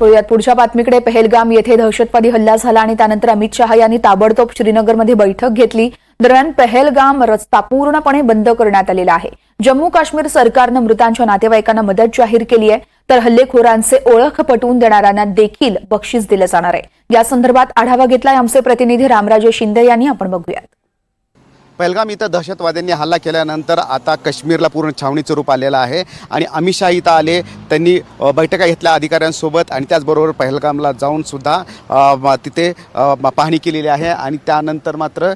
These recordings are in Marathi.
वळूयात पुढच्या बातमीकडे पहेलगाम येथे दहशतवादी हल्ला झाला आणि त्यानंतर अमित शहा यांनी ताबडतोब श्रीनगरमध्ये बैठक घेतली. दरम्यान पहेलगाम रस्ता पूर्णपणे बंद करण्यात आलेला आहे. जम्मू काश्मीर सरकारनं मृतांच्या नातेवाईकांना मदत जाहीर केली आहे. तर हल्लेखोरांचे ओळख पटवून देणाऱ्यांना देखील बक्षीस दिलं जाणार आहे. या संदर्भात आढावा घेतलाय आमचे प्रतिनिधी रामराजे शिंदे यांनी. आपण बघूयात. पहलगाम इथं दहशतवाद्यांनी हल्ला केल्यानंतर आता काश्मीरला पूर्ण छावणीचं रूप आलेलं आहे आणि अमित शाह इथं आले त्यांनी बैठका घेतल्या अधिकाऱ्यांसोबत आणि त्याचबरोबर पहलगामला जाऊन सुद्धा तिथे पाहणी केलेली आहे आणि त्यानंतर मात्र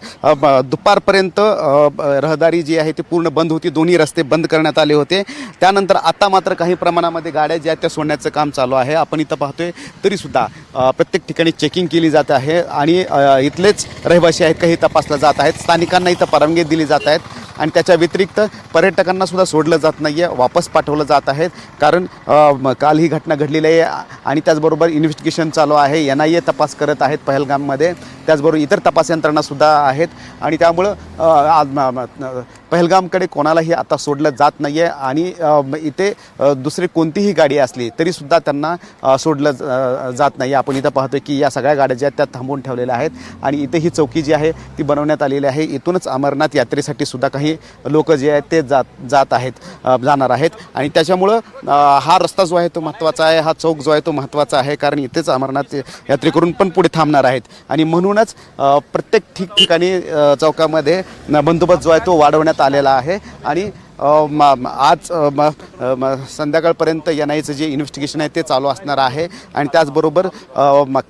दुपारपर्यंत रहदारी जी आहे ती पूर्ण बंद होती. दोन्ही रस्ते बंद करण्यात आले होते. त्यानंतर आता मात्र काही प्रमाणामध्ये गाड्या ज्या त्या सोडण्याचं काम चालू आहे. आपण इथं पाहतोय तरीसुद्धा प्रत्येक ठिकाणी चेकिंग केली जात आहे आणि इथलेच रहिवासी आहेत काही तपासलं जात आहेत. स्थानिकांना इथं परवानगी दिली जात आहेत आणि त्याच्या व्यतिरिक्त पर्यटकांना सुद्धा सोडलं जात नाही आहे वापस पाठवलं जात आहेत कारण काल ही घटना घडलेली आहे आणि त्याचबरोबर इन्व्हेस्टिगेशन चालू आहे. एन आय ए तपास करत आहेत पहलगाममध्ये. त्याचबरोबर इतर तपास यंत्रणासुद्धा आहेत. आणि त्यामुळं पहलगामकडे कोणालाही आता सोडलं जात नाही आहे आणि इथे दुसरी कोणतीही गाडी असली तरीसुद्धा त्यांना सोडलं जात नाही आपण इथं पाहतो की या सगळ्या गाड्या ज्या आहेत त्या थांबवून ठेवलेल्या आहेत आणि इथे ही चौकी जी आहे ती बनवण्यात आलेली आहे. इथूनच अमरनाथ यात्रेसाठी सुद्धा काही लोक जे आहेत ते जात जात आहेत जाणार आहेत. आणि त्याच्यामुळं हा रस्ता जो आहे तो महत्त्वाचा आहे. हा चौक जो आहे तो महत्त्वाचा आहे. कारण इथेच अमरनाथ यात्रेकरून पण पुढे थांबणार आहेत. आणि म्हणूनच प्रत्येक ठिकठिकाणी चौकामध्ये बंदोबस्त जो आहे तो वाढवण्यात आलेला आहे. आणि म- आज म- म- संध्याकाळपर्यंत एन आयचं जे इन्व्हेस्टिगेशन आहे ते चालू असणार आहे. आणि त्याचबरोबर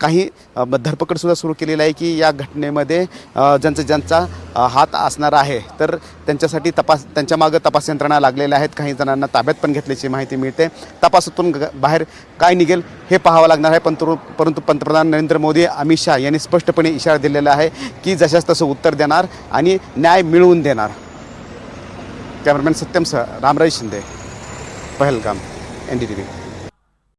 काही धरपकडसुद्धा सुरू केलेली आहे की या घटनेमध्ये ज्यांचा ज्यांचा हात असणार आहे. तर त्यांच्यासाठी तपास त्यांच्या मागं तपास यंत्रणा लागलेल्या आहेत. काही जणांना ताब्यात पण घेतल्याची माहिती मिळते. तपासातून ग- बाहेर काय निघेल हे पाहावं लागणार आहे. पंतु परंतु पंतप्रधान नरेंद्र मोदी अमित शहा यांनी स्पष्टपणे इशारा दिलेला आहे की जशास तसं उत्तर देणार आणि न्याय मिळवून देणार. कॅमेरामॅन सत्यम सह Ramraj Shinde Pahalgam N D T V